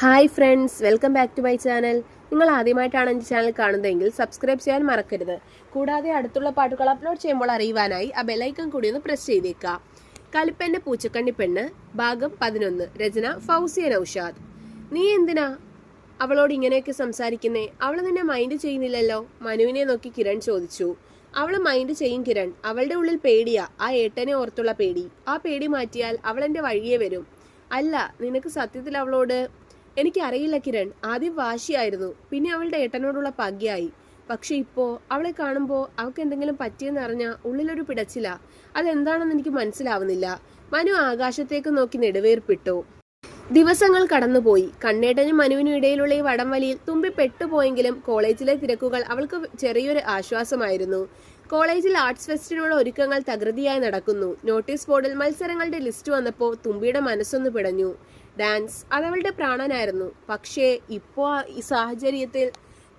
Hi friends welcome back to my channel. നിങ്ങൾ ആദ്യമായിട്ടാണ് എന്റെ ചാനൽ കാണുന്നതെങ്കിൽ സബ്സ്ക്രൈബ് ചെയ്യാൻ മറക്കരുത്. കൂടാതെ അടുത്തുള്ള പാട്ടുകൾ അപ്ലോഡ് ചെയ്യുമ്പോൾ അറിയുവാനായി ആ ബെലൈക്കൺ കൂടി ഒന്ന് പ്രസ് ചെയ്തേക്കാം കലിപ്പന്റെ പൂച്ചക്കണ്ണി പെണ്ണ് ഭാഗം പതിനൊന്ന് രചന ഫൗസിയ നൌഷാദ്. നീ എന്തിനാ അവളോട് ഇങ്ങനെയൊക്കെ സംസാരിക്കുന്നേ? അവൾ നിന്നെ മൈൻഡ് ചെയ്യുന്നില്ലല്ലോ? മനുവിനെ നോക്കി കിരൺ ചോദിച്ചു. അവൾ മൈൻഡ് ചെയ്യും കിരൺ. അവളുടെ ഉള്ളിൽ പേടിയാ. ആ ഏട്ടനെ ഓർത്തുള്ള പേടി. ആ പേടി മാറ്റിയാൽ അവൾ എന്റെ വഴിയെ വരും. അല്ല നിനക്ക് സത്യത്തിൽ അവളോട് എനിക്കറിയില്ല കിരൺ. ആദ്യം വാശിയായിരുന്നു. പിന്നെ അവളുടെ ഏട്ടനോടുള്ള പകയായി പക്ഷെ ഇപ്പോ അവളെ കാണുമ്പോൾ അവൾക്ക് എന്തെങ്കിലും പറ്റിയെന്ന് അറിഞ്ഞാൽ ഉള്ളിലൊരു പിടച്ചില. അതെന്താണെന്ന് എനിക്ക് മനസ്സിലാവുന്നില്ല. മനു ആകാശത്തേക്ക് നോക്കി നെടുവേർപ്പിട്ടു. ദിവസങ്ങൾ കടന്നുപോയി. കണ്ണേട്ടനും മനുവിനും ഇടയിലുള്ള ഈ വടംവലിയിൽ തുമ്പി പെട്ടുപോയെങ്കിലും കോളേജിലെ തിരക്കുകൾ അവൾക്ക് ചെറിയൊരു ആശ്വാസമായിരുന്നു. കോളേജിൽ ആർട്സ് ഫെസ്റ്റിനുള്ള ഒരുക്കങ്ങൾ തകൃതിയായി നടക്കുന്നു. നോട്ടീസ് ബോർഡിൽ മത്സരങ്ങളുടെ ലിസ്റ്റ് വന്നപ്പോൾ തുമ്പിയുടെ മനസ്സൊന്ന് പിടഞ്ഞു. ഡാൻസ് അതവളുടെ പ്രാണനായിരുന്നു. പക്ഷേ ഇപ്പോൾ ഈ സാഹചര്യത്തിൽ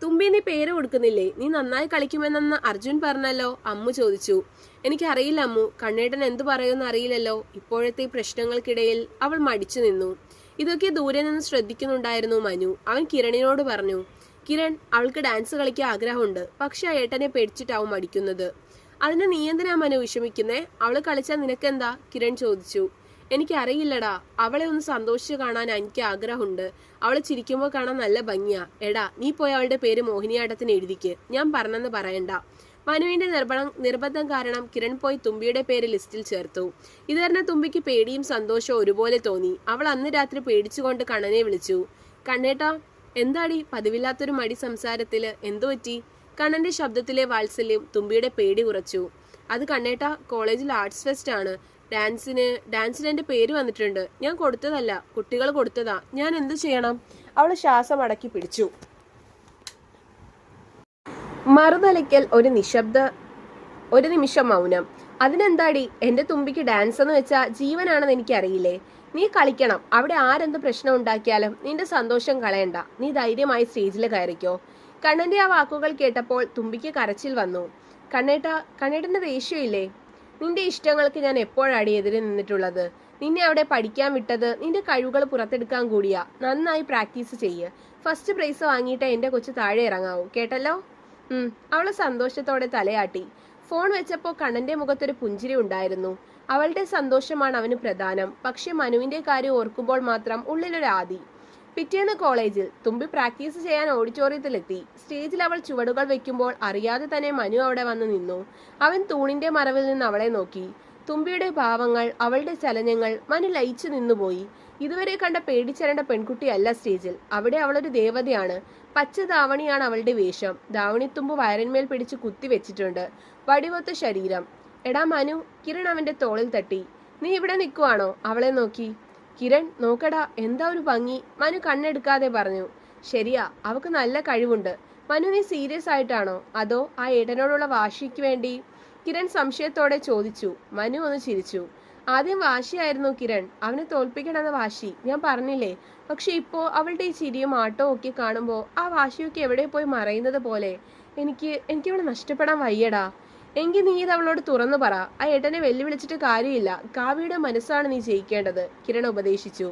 തുമ്പി നീ പേര് കൊടുക്കുന്നില്ലേ? നീ നന്നായി കളിക്കുമെന്നെന്ന് അർജുൻ പറഞ്ഞല്ലോ. അമ്മു ചോദിച്ചു. എനിക്കറിയില്ല അമ്മു. കണ്ണേട്ടൻ എന്തു പറയുമെന്ന് അറിയില്ലല്ലോ. ഇപ്പോഴത്തെ പ്രശ്നങ്ങൾക്കിടയിൽ അവൾ മടിച്ചു നിന്നു. ഇതൊക്കെ ദൂരെ നിന്ന് ശ്രദ്ധിക്കുന്നുണ്ടായിരുന്നു മനു. അവൻ കിരണിനോട് പറഞ്ഞു കിരൺ അവൾക്ക് ഡാൻസ് കളിക്കാൻ ആഗ്രഹമുണ്ട്. പക്ഷെ ഏട്ടനെ പേടിച്ചിട്ടാവും മടിക്കുന്നത്. അതിന് നീ എന്തിനാ മനു വിഷമിക്കുന്നേ? അവൾ കളിച്ചാൽ നിനക്കെന്താ? കിരൺ ചോദിച്ചു. എനിക്കറിയില്ലടാ. അവളെ ഒന്ന് സന്തോഷിച്ച് കാണാൻ എനിക്ക് ആഗ്രഹമുണ്ട്. അവളെ ചിരിക്കുമ്പോൾ കാണാൻ നല്ല ഭംഗിയാ. എടാ നീ പോയി അവളുടെ പേര് മോഹിനിയാട്ടത്തിന് എഴുതിക്ക്. ഞാൻ പറഞ്ഞെന്ന് പറയണ്ട. മനുവിന്റെ നിർബന്ധം നിർബന്ധം കാരണം കിരൺ പോയി തുമ്പിയുടെ പേര് ലിസ്റ്റിൽ ചേർത്തു. ഇത് തുമ്പിക്ക് പേടിയും സന്തോഷവും ഒരുപോലെ തോന്നി. അവൾ അന്ന് രാത്രി പേടിച്ചുകൊണ്ട് കണ്ണനെ വിളിച്ചു. കണ്ണേട്ടാ എന്താടി? പതിവില്ലാത്തൊരു മടി സംസാരത്തിൽ. എന്തു പറ്റി? കണ്ണന്റെ ശബ്ദത്തിലെ വാത്സല്യം തുമ്പിയുടെ പേടി കുറച്ചു. അത് കണ്ണേട്ടാ കോളേജിൽ ആർട്സ് ഫെസ്റ്റ് ആണ്. ഡാൻസിന് ഡാൻസിന് എന്റെ പേര് വന്നിട്ടുണ്ട്. ഞാൻ കൊടുത്തതല്ല കുട്ടികൾ കൊടുത്തതാ. ഞാൻ എന്ത് ചെയ്യണം? അവൾ ശ്വാസം അടക്കി പിടിച്ചു. മറുതലയ്ക്കൽ ഒരു നിശബ്ദ ഒരു നിമിഷം മൗനം. അതിനെന്താടി? എന്റെ തുമ്പിക്ക് ഡാൻസ് എന്ന് വെച്ചാ ജീവനാണെന്ന് എനിക്കറിയില്ലേ? നീ കളിക്കണം. അവിടെ ആരെന്ത് പ്രശ്നം ഉണ്ടാക്കിയാലും നിന്റെ സന്തോഷം കളയണ്ട. നീ ധൈര്യമായി സ്റ്റേജിൽ കയറിക്കോ. കണ്ണന്റെ ആ വാക്കുകൾ കേട്ടപ്പോൾ തുമ്പിക്ക് കരച്ചിൽ വന്നു. കണ്ണേട്ട കണ്ണേട്ടന്റെ ദേഷ്യമില്ലേ നിന്റെ ഇഷ്ടങ്ങൾക്ക് ഞാൻ എപ്പോഴാടി എതിരെ നിന്നിട്ടുള്ളത്? നിന്നെ അവിടെ പഠിക്കാൻ വിട്ടത് നിന്റെ കഴിവുകൾ പുറത്തെടുക്കാൻ കൂടിയാ. നന്നായി പ്രാക്ടീസ് ചെയ്യ്. ഫസ്റ്റ് പ്രൈസ് വാങ്ങിയിട്ട് എന്റെ കൊച്ചു താഴെ ഇറങ്ങാവൂ. കേട്ടല്ലോ? ഉം. അവൾ സന്തോഷത്തോടെ തലയാട്ടി. ഫോൺ വെച്ചപ്പോൾ കണ്ണന്റെ മുഖത്തൊരു പുഞ്ചിരി ഉണ്ടായിരുന്നു. അവളുടെ സന്തോഷമാണ് അവന് പ്രധാനം. പക്ഷെ മനുവിന്റെ കാര്യം ഓർക്കുമ്പോൾ മാത്രം ഉള്ളിലൊരു ആദി പിറ്റേന്ന് കോളേജിൽ തുമ്പി പ്രാക്ടീസ് ചെയ്യാൻ ഓഡിറ്റോറിയത്തിലെത്തി. സ്റ്റേജിൽ അവൾ ചുവടുകൾ വെക്കുമ്പോൾ അറിയാതെ തന്നെ മനു അവിടെ വന്ന് നിന്നു. അവൻ തൂണിന്റെ മറവിൽ നിന്ന് അവളെ നോക്കി. തുമ്പിയുടെ ഭാവങ്ങൾ അവളുടെ ചലനങ്ങൾ മനു ലയിച്ചു നിന്നുപോയി. ഇതുവരെ കണ്ട പേടിച്ചരണ്ട പെൺകുട്ടിയല്ല സ്റ്റേജിൽ. അവിടെ അവളൊരു ദേവതയാണ്. പച്ച ധാവണിയാണ് അവളുടെ വേഷം. ധാവണിത്തുമ്പ് വയറിന്മേൽ പിടിച്ച് കുത്തി വെച്ചിട്ടുണ്ട്. വടിവൊത്ത ശരീരം. എടാ മനു കിരൺ അവന്റെ തോളിൽ തട്ടി. നീ ഇവിടെ നിൽക്കുവാണോ? അവളെ നോക്കി. കിരൺ നോക്കടാ എന്താ ഒരു ഭംഗി? മനു കണ്ണെടുക്കാതെ പറഞ്ഞു. ശരിയാ അവക്ക് നല്ല കഴിവുണ്ട്. മനു നീ സീരിയസ് ആയിട്ടാണോ? അതോ ആ ഏട്ടനോടുള്ള വാശിക്ക് വേണ്ടി? കിരൺ സംശയത്തോടെ ചോദിച്ചു. മനു ഒന്ന് ചിരിച്ചു. ആദ്യം വാശിയായിരുന്നു കിരൺ. അവനെ തോൽപ്പിക്കണമെന്ന വാശി. ഞാൻ പറഞ്ഞില്ലേ? പക്ഷെ ഇപ്പോ അവളുടെ ഈ ചിരിയും ആട്ടവും ഒക്കെ കാണുമ്പോൾ ആ വാശിയൊക്കെ എവിടെ പോയി മറയുന്നത് പോലെ? എനിക്ക് എനിക്കവളെ നഷ്ടപ്പെടാൻ വയ്യടാ. എങ്കിൽ നീ ഇത് അവളോട് തുറന്നു പറ. ആ ഏട്ടനെ വെല്ലുവിളിച്ചിട്ട് കാര്യമില്ല. കാവ്യയുടെ മനസ്സാണ് നീ ജയിക്കേണ്ടത്. കിരൺ ഉപദേശിച്ചു.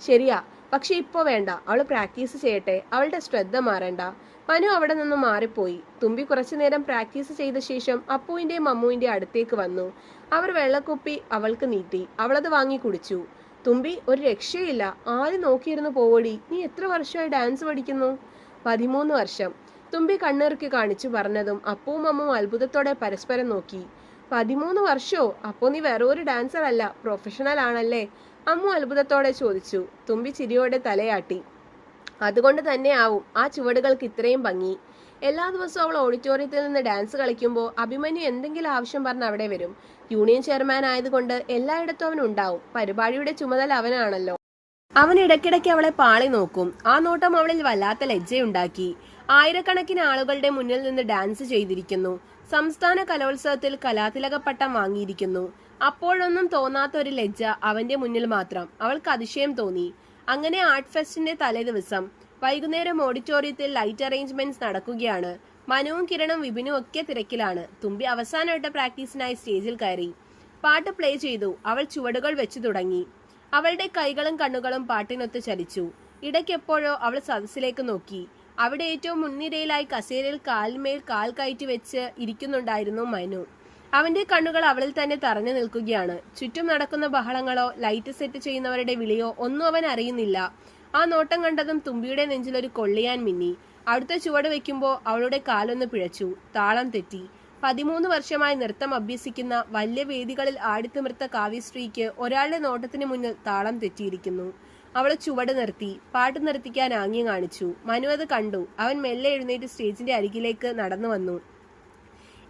ശരിയാ. പക്ഷെ ഇപ്പോ വേണ്ട. അവൾ പ്രാക്ടീസ് ചെയ്യട്ടെ. അവളുടെ ശ്രദ്ധ മാറേണ്ട. മനു അവിടെ നിന്ന് മാറിപ്പോയി. തുമ്പി കുറച്ചു നേരം പ്രാക്ടീസ് ചെയ്ത ശേഷം അപ്പുവിന്റെയും അമ്മുവിന്റെയും അടുത്തേക്ക് വന്നു. അവർ വെള്ളക്കുപ്പി അവൾക്ക് നീട്ടി. അവളത് വാങ്ങി കുടിച്ചു. തുമ്പി ഒരു രക്ഷയില്ല. ആര് നോക്കിയിരുന്നു പോവടി. നീ എത്ര വർഷമായി ഡാൻസ് പഠിക്കുന്നു? പതിമൂന്ന് വർഷം. തുമ്പി കണ്ണിറുക്കി കാണിച്ചു പറഞ്ഞതും അപ്പവും അമ്മും അത്ഭുതത്തോടെ പരസ്പരം നോക്കി. പതിമൂന്ന് വർഷമോ അപ്പോ നീ വേറെ ഒരു ഡാൻസർ അല്ല പ്രൊഫഷണൽ ആണല്ലേ? അമ്മു അത്ഭുതത്തോടെ ചോദിച്ചു. തുമ്പി ചിരിയോടെ തലയാട്ടി. അതുകൊണ്ട് തന്നെ ആവും ആ ചുവടുകൾക്ക് ഇത്രയും ഭംഗി. എല്ലാ ദിവസവും അവൾ ഓഡിറ്റോറിയത്തിൽ നിന്ന് ഡാൻസ് കളിക്കുമ്പോൾ അഭിമന്യു എന്തെങ്കിലും ആവശ്യം പറഞ്ഞ് അവിടെ വരും. യൂണിയൻ ചെയർമാൻ ആയതുകൊണ്ട് എല്ലായിടത്തും അവൻ ഉണ്ടാവും. പരിപാടിയുടെ ചുമതല അവനാണല്ലോ. അവൻ ഇടയ്ക്കിടയ്ക്ക് അവളെ പാളി നോക്കും. ആ നോട്ടം അവളിൽ വല്ലാത്ത ലജ്ജയുണ്ടാക്കി. ആയിരക്കണക്കിന് ആളുകളുടെ മുന്നിൽ നിന്ന് ഡാൻസ് ചെയ്തിരിക്കുന്നു. സംസ്ഥാന കലോത്സവത്തിൽ കലാതിലക പട്ടം വാങ്ങിയിരിക്കുന്നു. അപ്പോഴൊന്നും തോന്നാത്ത ഒരു ലജ്ജ അവന്റെ മുന്നിൽ മാത്രം. അവൾക്ക് അതിശയം തോന്നി. അങ്ങനെ ആർട്ട് ഫെസ്റ്റിന്റെ തലേദിവസം വൈകുന്നേരം ഓഡിറ്റോറിയത്തിൽ ലൈറ്റ് അറേഞ്ച്മെന്റ്സ് നടക്കുകയാണ്. മനുവും കിരണും വിപിനും ഒക്കെ തിരക്കിലാണ്. തുമ്പി അവസാനമായിട്ട് പ്രാക്ടീസിനായി സ്റ്റേജിൽ കയറി. പാട്ട് പ്ലേ ചെയ്തു. അവൾ ചുവടുകൾ വെച്ചു തുടങ്ങി. അവളുടെ കൈകളും കണ്ണുകളും പാട്ടിനൊത്ത് ചലിച്ചു. ഇടയ്ക്കെപ്പോഴോ അവൾ സദസ്സിലേക്ക് നോക്കി. അവിടെ ഏറ്റവും മുൻനിരയിലായി കസേരയിൽ കാൽമേൽ കാൽ കയറ്റി വെച്ച് ഇരിക്കുന്നുണ്ടായിരുന്നു മനു. അവന്റെ കണ്ണുകൾ അവളിൽ തന്നെ തറഞ്ഞു നിൽക്കുകയാണ്. ചുറ്റും നടക്കുന്ന ബഹളങ്ങളോ ലൈറ്റ് സെറ്റ് ചെയ്യുന്നവരുടെ വിളിയോ ഒന്നും അവൻ അറിയുന്നില്ല. ആ നോട്ടം കണ്ടതും തുമ്പിയുടെ നെഞ്ചിലൊരു കൊള്ളിയാൻ മിന്നി. അടുത്ത ചുവട് വെക്കുമ്പോൾ അവളുടെ കാലൊന്ന് പിഴച്ചു. താളം തെറ്റി. പതിമൂന്ന് വർഷമായി നൃത്തം അഭ്യസിക്കുന്ന വലിയ വേദികളിൽ ആടിത്തിമിർത്ത കാവ്യശ്രീക്ക് ഒരാളുടെ നോട്ടത്തിന് മുന്നിൽ താളം തെറ്റിയിരിക്കുന്നു. അവൾ ചുവട് നിർത്തി പാട്ട് നിർത്തിക്കാൻ ആംഗ്യം കാണിച്ചു. മനു അത് കണ്ടു. അവൻ മെല്ലെ എഴുന്നേറ്റ് സ്റ്റേജിന്റെ അരികിലേക്ക് നടന്നു വന്നു.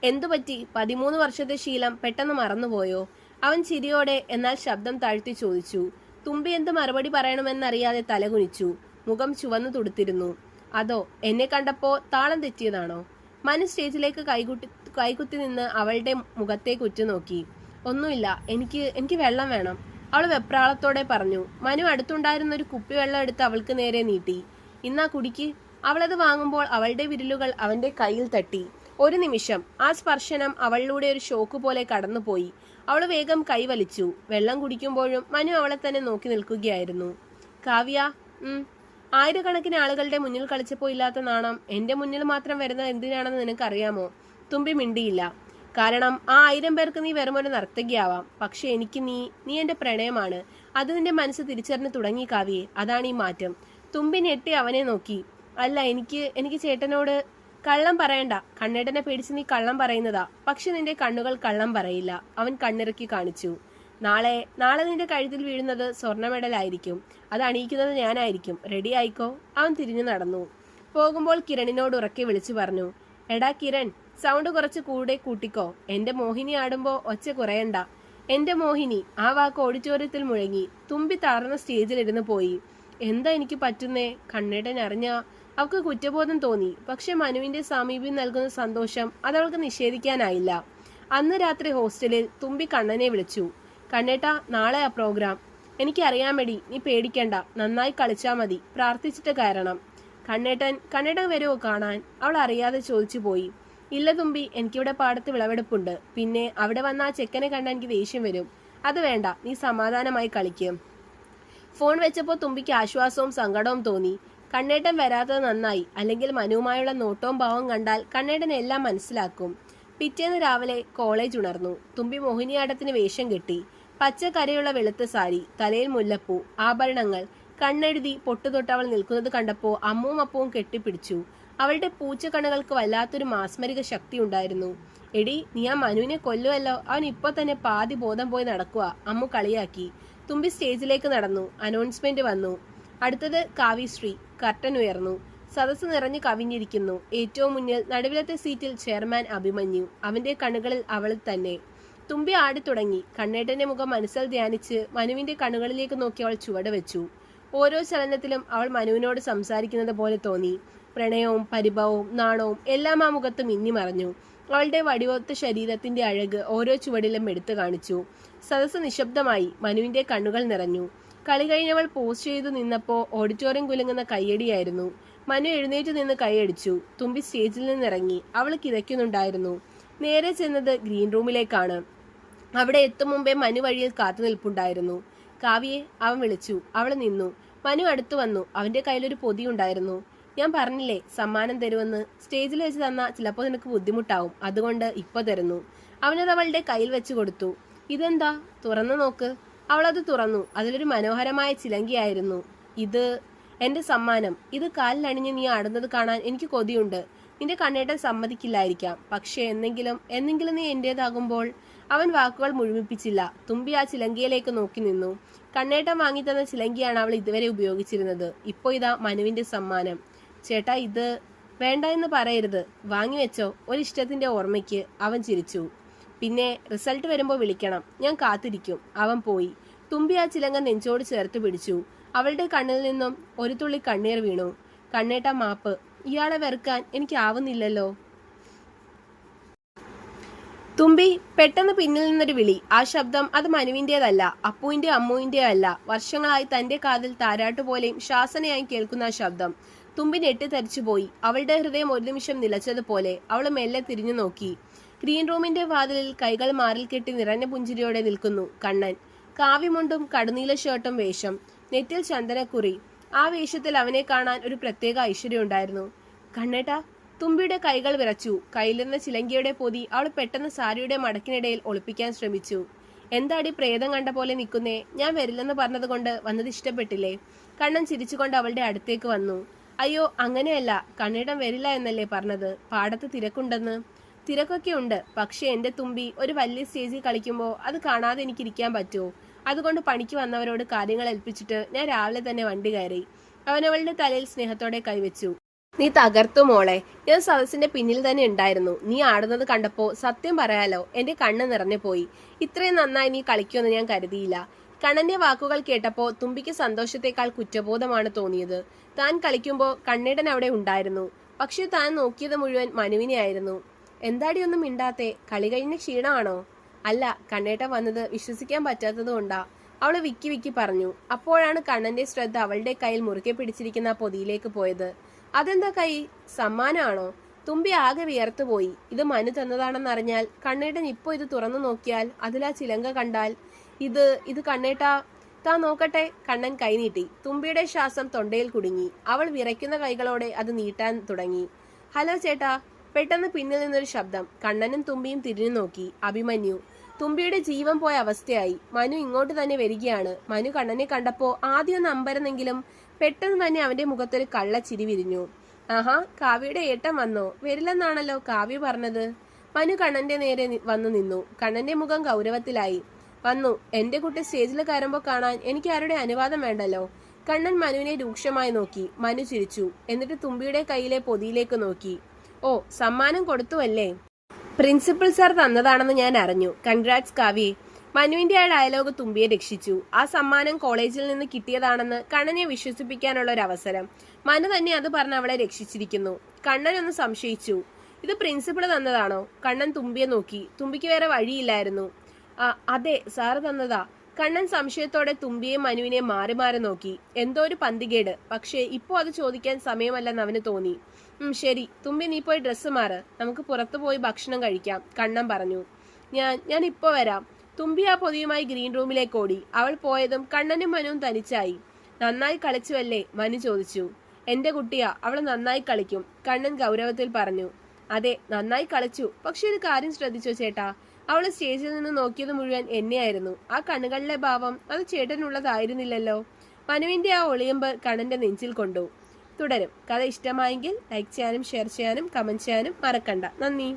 എന്തുപറ്റി പതിമൂന്ന് വർഷത്തെ ശീലം പെട്ടെന്ന് മറന്നുപോയോ? അവൻ ചിരിയോടെ എന്നാൽ ശബ്ദം താഴ്ത്തി ചോദിച്ചു. തുമ്പി എന്ത് മറുപടി പറയണമെന്നറിയാതെ തലകുനിച്ചു. മുഖം ചുവന്നു തുടുത്തിരുന്നു. അതോ എന്നെ കണ്ടപ്പോ താളം തെറ്റിയതാണോ? മനു സ്റ്റേജിലേക്ക് കൈകുട്ടി കൈകുത്തി നിന്ന് അവളുടെ മുഖത്തേക്ക് ഉറ്റുനോക്കി ഒന്നുമില്ല എനിക്ക് എനിക്ക് വെള്ളം വേണം. അവൾ വെപ്രാളത്തോടെ പറഞ്ഞു. മനു അടുത്തുണ്ടായിരുന്ന ഒരു കുപ്പി വെള്ളം എടുത്ത് അവൾക്ക് നേരെ നീട്ടി. ഇന്നാ കുടിക്ക്. അവളത് വാങ്ങുമ്പോൾ അവളുടെ വിരലുകൾ അവന്റെ കയ്യിൽ തട്ടി. ഒരു നിമിഷം ആ സ്പർശനം അവളിലൂടെ ഒരു ഷോക്ക് പോലെ കടന്നുപോയി. അവൾ വേഗം കൈവലിച്ചു വെള്ളം കുടിക്കുമ്പോഴും മനു അവളെ തന്നെ നോക്കി നിൽക്കുകയായിരുന്നു. കാവ്യ ആയിരക്കണക്കിന് ആളുകളുടെ മുന്നിൽ കളിച്ചപ്പോൾ ഇല്ലാത്ത നാണം. എന്റെ മുന്നിൽ മാത്രം വരുന്നത് എന്തിനാണെന്ന് നിനക്കറിയാമോ? തുമ്പി മിണ്ടിയില്ല. കാരണം ആ ആയിരം പേർക്ക് നീ വെറും ഒരു നർത്തകിയാവാം. പക്ഷെ എനിക്ക് നീ നീ എന്റെ പ്രണയമാണ്. അത് നിന്റെ മനസ്സ് തിരിച്ചറിഞ്ഞ് തുടങ്ങി കാവ്യേ. അതാണ് ഈ മാറ്റം. തുമ്പി ഞെട്ടി അവനെ നോക്കി. അല്ല എനിക്ക് എനിക്ക് ചേട്ടനോട് കള്ളം പറയണ്ട. കണ്ണേട്ടനെ പേടിച്ച് നീ കള്ളം പറയുന്നതാ. പക്ഷെ നിന്റെ കണ്ണുകൾ കള്ളം പറയില്ല. അവൻ കണ്ണിറക്കി കാണിച്ചു. നാളെ നാളെ നിന്റെ കഴുത്തിൽ വീഴുന്നത് സ്വർണ മെഡലായിരിക്കും അത് അണിയിക്കുന്നത് ഞാനായിരിക്കും. റെഡി ആയിക്കോ? അവൻ തിരിഞ്ഞു നടന്നു. പോകുമ്പോൾ കിരണിനോട് ഉറക്കെ വിളിച്ചു പറഞ്ഞു. എടാ കിരൺ സൗണ്ട് കുറച്ച് കൂടെ കൂട്ടിക്കോ. എന്റെ മോഹിനി ആടുമ്പോ ഒച്ച കുറയണ്ട. എന്റെ മോഹിനി ആ വാക്ക് ഓഡിറ്റോറിയത്തിൽ മുഴങ്ങി. തുമ്പി തളർന്ന സ്റ്റേജിലിരുന്ന് പോയി. എന്താ എനിക്ക് പറ്റുന്നേ? കണ്ണേട്ടൻ അറിഞ്ഞ അവൾക്ക് കുറ്റബോധം തോന്നി. പക്ഷെ മനുവിന്റെ സമീപം നൽകുന്ന സന്തോഷം അതവൾക്ക് നിഷേധിക്കാനായില്ല. അന്ന് രാത്രി ഹോസ്റ്റലിൽ തുമ്പി കണ്ണനെ വിളിച്ചു. കണ്ണേട്ട നാളെ ആ പ്രോഗ്രാം എനിക്കറിയാമെടി നീ പേടിക്കണ്ട. നന്നായി കളിച്ചാ മതി. പ്രാർത്ഥിച്ചിട്ട് കയറണം. കണ്ണേട്ടൻ കണ്ണേട്ടൻ വരുമോ കാണാൻ? അവൾ അറിയാതെ ചോദിച്ചു പോയി. ഇല്ല തുമ്പി എനിക്കിവിടെ പാടത്ത് വിളവെടുപ്പുണ്ട്. പിന്നെ അവിടെ വന്ന ആ ചെക്കനെ കണ്ട എനിക്ക് ദേഷ്യം വരും. അത് വേണ്ട നീ സമാധാനമായി കളിക്കും. ഫോൺ വെച്ചപ്പോൾ തുമ്പിക്ക് ആശ്വാസവും സങ്കടവും തോന്നി. കണ്ണേട്ടൻ വരാത്തത് നന്നായി. അല്ലെങ്കിൽ മനുവുമായുള്ള നോട്ടവും ഭാവവും കണ്ടാൽ കണ്ണേട്ടൻ എല്ലാം മനസ്സിലാക്കും. പിറ്റേന്ന് രാവിലെ കോളേജ് ഉണർന്നു. തുമ്പി മോഹിനിയാട്ടത്തിന് വേഷം കെട്ടി. പച്ചക്കരയുള്ള വെളുത്ത സാരി തലയിൽ മുല്ലപ്പൂ ആഭരണങ്ങൾ കണ്ണെഴുതി പൊട്ടുതൊട്ടവൾ നിൽക്കുന്നത് കണ്ടപ്പോൾ അമ്മവും അപ്പവും കെട്ടിപ്പിടിച്ചു. അവളുടെ പൂച്ചക്കണ്ണുകൾക്ക് വല്ലാത്തൊരു മാസ്മരിക ശക്തി ഉണ്ടായിരുന്നു. എടി നീ ആ മനുവിനെ കൊല്ലുവല്ലോ. അവൻ ഇപ്പൊ തന്നെ പാതി ബോധം പോയി നടക്കുക അമ്മു കളിയാക്കി. തുമ്പി സ്റ്റേജിലേക്ക് നടന്നു. അനൗൺസ്മെന്റ് വന്നു. അടുത്തത് കാവിശ്രീ കർട്ടൻ ഉയർന്നു. സദസ്സ് നിറഞ്ഞു കവിഞ്ഞിരിക്കുന്നു. ഏറ്റവും മുന്നിൽ നടുവിലത്തെ സീറ്റിൽ ചെയർമാൻ അഭിമന്യു. അവന്റെ കണ്ണുകളിൽ അവൾ തന്നെ. തുമ്പി ആടിത്തുടങ്ങി. കണ്ണേട്ടന്റെ മുഖം മനസ്സിൽ ധ്യാനിച്ച് മനുവിന്റെ കണ്ണുകളിലേക്ക് നോക്കി അവൾ ചുവട് വെച്ചു. ഓരോ ചലനത്തിലും അവൾ മനുവിനോട് സംസാരിക്കുന്നത് പോലെ തോന്നി. പ്രണയവും പരിഭവവും നാണവും എല്ലാം ആ മുഖത്ത് മിന്നി മറഞ്ഞു. അവളുടെ വടിവൊത്ത ശരീരത്തിന്റെ അഴക് ഓരോ ചുവടിലും എടുത്തു കാണിച്ചു. സദസ് നിശബ്ദമായി മനുവിന്റെ കണ്ണുകൾ നിറഞ്ഞു. കളി കഴിഞ്ഞവൾ പോസ് ചെയ്തു നിന്നപ്പോൾ ഓഡിറ്റോറിയം കുലുങ്ങുന്ന കയ്യടിയായിരുന്നു. മനു എഴുന്നേറ്റ് നിന്ന് കൈയടിച്ചു. തുമ്പി സ്റ്റേജിൽ നിന്നിറങ്ങി. അവൾ കിതയ്ക്കുന്നുണ്ടായിരുന്നു. നേരെ ചെന്നത് ഗ്രീൻ റൂമിലേക്കാണ്. അവിടെ എത്തും മുമ്പേ മനു വഴിയിൽ കാത്തു നിൽപ്പുണ്ടായിരുന്നു. കാവ്യെ അവൻ വിളിച്ചു. അവൾ നിന്നു. മനു അടുത്തു വന്നു. അവന്റെ കയ്യിലൊരു പൊതി ഉണ്ടായിരുന്നു. ഞാൻ പറഞ്ഞില്ലേ സമ്മാനം തരുമെന്ന്. സ്റ്റേജിൽ വെച്ച് തന്ന ചിലപ്പോൾ നിനക്ക് ബുദ്ധിമുട്ടാവും. അതുകൊണ്ട് ഇപ്പൊ തരുന്നു. അവനത് അവളുടെ കയ്യിൽ വെച്ച് കൊടുത്തു. ഇതെന്താ? തുറന്നു നോക്ക്. അവളത് തുറന്നു. അതിലൊരു മനോഹരമായ ചിലങ്കിയായിരുന്നു. ഇത് എന്റെ സമ്മാനം. ഇത് കാലിലണിഞ്ഞ് നീ ആടുന്നത് കാണാൻ എനിക്ക് കൊതിയുണ്ട്. നിന്റെ കണ്ണേട്ടൻ സമ്മതിക്കില്ലായിരിക്കാം. പക്ഷേ എന്നെങ്കിലും എന്നെങ്കിലും നീ എന്റേതാകുമ്പോൾ അവൻ വാക്കുകൾ മുഴുമിപ്പിച്ചില്ല. തുമ്പി ആ ചിലങ്കിയിലേക്ക് നോക്കി നിന്നു. കണ്ണേട്ടൻ വാങ്ങിത്തന്ന ചിലങ്കിയാണ് അവൾ ഇതുവരെ ഉപയോഗിച്ചിരുന്നത്. ഇപ്പോൾ ഇതാ മനുവിന്റെ സമ്മാനം. ചേട്ടാ ഇത് വേണ്ട എന്ന് പറയരുത്. വാങ്ങിവെച്ചോ ഒരു ഇഷ്ടത്തിന്റെ ഓർമ്മയ്ക്ക് അവൻ ചിരിച്ചു. പിന്നെ റിസൾട്ട് വരുമ്പോൾ വിളിക്കണം. ഞാൻ കാത്തിരിക്കും. അവൻ പോയി. തുമ്പി ആ ചിലങ്ക നെഞ്ചോട് ചേർത്ത് പിടിച്ചു. അവളുടെ കണ്ണിൽ നിന്നും ഒരു തുള്ളി കണ്ണീർ വീണു. കണ്ണേട്ട മാപ്പ് ഇയാളെ വെറുക്കാൻ എനിക്കാവുന്നില്ലല്ലോ. തുമ്പി പെട്ടെന്ന് പിന്നിൽ നിന്നൊരു വിളി. ആ ശബ്ദം അത് മനുവിന്റെതല്ല അപ്പുവിന്റെ അമ്മുവിന്റെയോ അല്ല. വർഷങ്ങളായി തന്റെ കാതിൽ താരാട്ടുപോലെയും ശാസനയായി കേൾക്കുന്ന ആ ശബ്ദം തുമ്പി ഞെട്ടിത്തരിച്ചുപോയി അവളുടെ ഹൃദയം ഒരു നിമിഷം നിലച്ചതുപോലെ അവൾ മെല്ലെ തിരിഞ്ഞു നോക്കി. ഗ്രീൻ റൂമിന്റെ വാതിലിൽ കൈകൾ മാറിൽ കെട്ടി നിറഞ്ഞ പുഞ്ചിരിയോടെ നിൽക്കുന്നു കണ്ണൻ. കാവിമുണ്ടും കടുനീല ഷർട്ടും വേഷം. നെറ്റിൽ ചന്ദനക്കുറി. ആ വേഷത്തിൽ അവനെ കാണാൻ ഒരു പ്രത്യേക ഐശ്വര്യം ഉണ്ടായിരുന്നു കണ്ണേട്ടാ തുമ്പിയുടെ കൈകൾ വിറച്ചു. കയ്യിലിരുന്ന ചിലങ്കിയുടെ പൊതി അവൾ പെട്ടെന്ന് സാരിയുടെ മടക്കിനിടയിൽ ഒളിപ്പിക്കാൻ ശ്രമിച്ചു. എന്താടി പ്രേതം കണ്ട പോലെ നിൽക്കുന്നേ? ഞാൻ വരില്ലെന്ന് പറഞ്ഞതുകൊണ്ട് വന്നത് ഇഷ്ടപ്പെട്ടില്ലേ? കണ്ണൻ ചിരിച്ചുകൊണ്ട് അവളുടെ അടുത്തേക്ക് വന്നു. അയ്യോ അങ്ങനെയല്ല. കണ്ണിടം വരില്ല എന്നല്ലേ പറഞ്ഞത്? പാടത്ത് തിരക്കുണ്ടെന്ന്? തിരക്കൊക്കെ ഉണ്ട്. പക്ഷേ എന്റെ തുമ്പി ഒരു വലിയ സ്റ്റേജിൽ കളിക്കുമ്പോൾ അത് കാണാതെ എനിക്കിരിക്കാൻ പറ്റുമോ അതുകൊണ്ട് പണിക്ക് വന്നവരോട് കാര്യങ്ങൾ ഏൽപ്പിച്ചിട്ട് ഞാൻ രാവിലെ തന്നെ വണ്ടി കയറി. അവനവളുടെ തലയിൽ സ്നേഹത്തോടെ കൈവച്ചു. നീ തകർത്തു മോളെ. ഞാൻ സദസ്സിന്റെ പിന്നിൽ തന്നെ ഉണ്ടായിരുന്നു. നീ ആടുന്നത് കണ്ടപ്പോ സത്യം പറയാലോ എന്റെ കണ്ണ് നിറഞ്ഞു പോയി. ഇത്രയും നന്നായി നീ കളിക്കുമെന്ന് ഞാൻ കരുതിയില്ല. കണ്ണന്റെ വാക്കുകൾ കേട്ടപ്പോ തുമ്പിക്ക് സന്തോഷത്തെക്കാൾ കുറ്റബോധമാണ് തോന്നിയത്. താൻ കളിക്കുമ്പോൾ കണ്ണേടൻ അവിടെ ഉണ്ടായിരുന്നു. പക്ഷെ താൻ നോക്കിയത് മുഴുവൻ മനുവിനെയായിരുന്നു. എന്താടി ഒന്നും മിണ്ടാത്തെ? കളി കഴിഞ്ഞ ക്ഷീണമാണോ? അല്ല കണ്ണേട്ടൻ വന്നത് വിശ്വസിക്കാൻ പറ്റാത്തത് കൊണ്ടാ. അവൾ വിക്കി വിക്കി പറഞ്ഞു. അപ്പോഴാണ് കണ്ണന്റെ ശ്രദ്ധ അവളുടെ കയ്യിൽ മുറുകെ പിടിച്ചിരിക്കുന്ന പൊതിയിലേക്ക് പോയത്. അതെന്താ കൈ? സമ്മാനമാണോ തുമ്പി ആകെ വിയർത്തുപോയി ഇത് മനു തന്നതാണെന്നറിഞ്ഞാൽ കണ്ണേട്ടൻ ഇപ്പൊ ഇത് തുറന്നു നോക്കിയാൽ അതിലാ ചിലങ്ക കണ്ടാൽ ഇത് ഇത് കണ്ണേട്ടാ താ നോക്കട്ടെ. കണ്ണൻ കൈനീട്ടി തുമ്പിയുടെ ശ്വാസം തൊണ്ടയിൽ കുടുങ്ങി. അവൾ വിറയ്ക്കുന്ന കൈകളോടെ അത് നീട്ടാൻ തുടങ്ങി. ഹലോ ചേട്ടാ. പെട്ടെന്ന് പിന്നിൽ നിന്നൊരു ശബ്ദം. കണ്ണനും തുമ്പിയും തിരിഞ്ഞു നോക്കി. അഭിമന്യു. തുമ്പിയുടെ ജീവൻ പോയ അവസ്ഥയായി. മനു ഇങ്ങോട്ട് തന്നെ വരികയാണ്. മനു കണ്ണനെ കണ്ടപ്പോൾ ആദ്യം ഒന്ന് അമ്പരന്നെങ്കിലും പെട്ടെന്ന് തന്നെ അവന്റെ മുഖത്തൊരു കള്ളച്ചിരി വിരിഞ്ഞു. ആഹാ കാവ്യയുടെ ഏട്ടൻ വന്നോ? വരില്ലെന്നാണല്ലോ കാവ്യ പറഞ്ഞത്. മനു കണ്ണന്റെ നേരെ വന്നു നിന്നു. കണ്ണന്റെ മുഖം ഗൗരവത്തിലായി. വന്നു എന്റെ കുട്ടി സ്റ്റേജിൽ കയറുമ്പോൾ കാണാൻ എനിക്ക് ആരുടെ അനുവാദം വേണ്ടല്ലോ? കണ്ണൻ മനുവിനെ രൂക്ഷമായി നോക്കി. മനു ചിരിച്ചു. എന്നിട്ട് തുമ്പിയുടെ കയ്യിലെ പൊതിയിലേക്ക് നോക്കി. ഓ സമ്മാനം കൊടുത്തു അല്ലേ? പ്രിൻസിപ്പൽ സാർ തന്നതാണെന്ന് ഞാൻ അറിഞ്ഞു. കൺഗ്രാറ്റ്സ് കാവ്യേ. മനുവിന്റെ ആ ഡയലോഗ് തുമ്പിയെ രക്ഷിച്ചു. ആ സമ്മാനം കോളേജിൽ നിന്ന് കിട്ടിയതാണെന്ന് കണ്ണനെ വിശ്വസിപ്പിക്കാനുള്ള ഒരു അവസരം മനു തന്നെ അത് പറഞ്ഞ് അവളെ രക്ഷിച്ചിരിക്കുന്നു. കണ്ണൻ ഒന്ന് സംശയിച്ചു. ഇത് പ്രിൻസിപ്പൾ തന്നതാണോ? കണ്ണൻ തുമ്പിയെ നോക്കി. തുമ്പിക്ക് വേറെ വഴിയില്ലായിരുന്നു. അതെ സാറ് തന്നതാ. കണ്ണൻ സംശയത്തോടെ തുമ്പിയെ മനുവിനെ മാറി മാറി നോക്കി. എന്തോ ഒരു പന്തികേട്. പക്ഷേ ഇപ്പോൾ അത് ചോദിക്കാൻ സമയമല്ലെന്ന് അവന് തോന്നി. ശരി. തുമ്പി നീ പോയി ഡ്രസ്സ് മാറ്. നമുക്ക് പുറത്തു പോയി ഭക്ഷണം കഴിക്കാം കണ്ണൻ പറഞ്ഞു. ഞാൻ ഞാൻ ഇപ്പോൾ വരാം. തുമ്പി പൊതിയുമായി ഗ്രീൻ റൂമിലേക്ക് ഓടി അവൾ പോയതും കണ്ണനും മനുവും തനിച്ചായി. നന്നായി കളിച്ചുവല്ലേ? മനു ചോദിച്ചു. എന്റെ കുട്ടിയാ അവൾ നന്നായി കളിക്കും കണ്ണൻ ഗൗരവത്തിൽ പറഞ്ഞു. അതെ നന്നായി കളിച്ചു. പക്ഷെ ഒരു കാര്യം ശ്രദ്ധിച്ചോ ചേട്ടാ? അവൾ സ്റ്റേജിൽ നിന്ന് നോക്കിയത് മുഴുവൻ എന്നെയായിരുന്നു. ആ കണ്ണുകളിലെ ഭാവം അത് ചേട്ടനുള്ളതായിരുന്നില്ലല്ലോ. മനുവിന്റെ ആ ഒളിയമ്പ് കണ്ണന്റെ നെഞ്ചിൽ കൊണ്ടു. തുടരും. കഥ ഇഷ്ടമായെങ്കിൽ ലൈക്ക് ചെയ്യാനും ഷെയർ ചെയ്യാനും കമന്റ് ചെയ്യാനും മറക്കണ്ട. നന്ദി.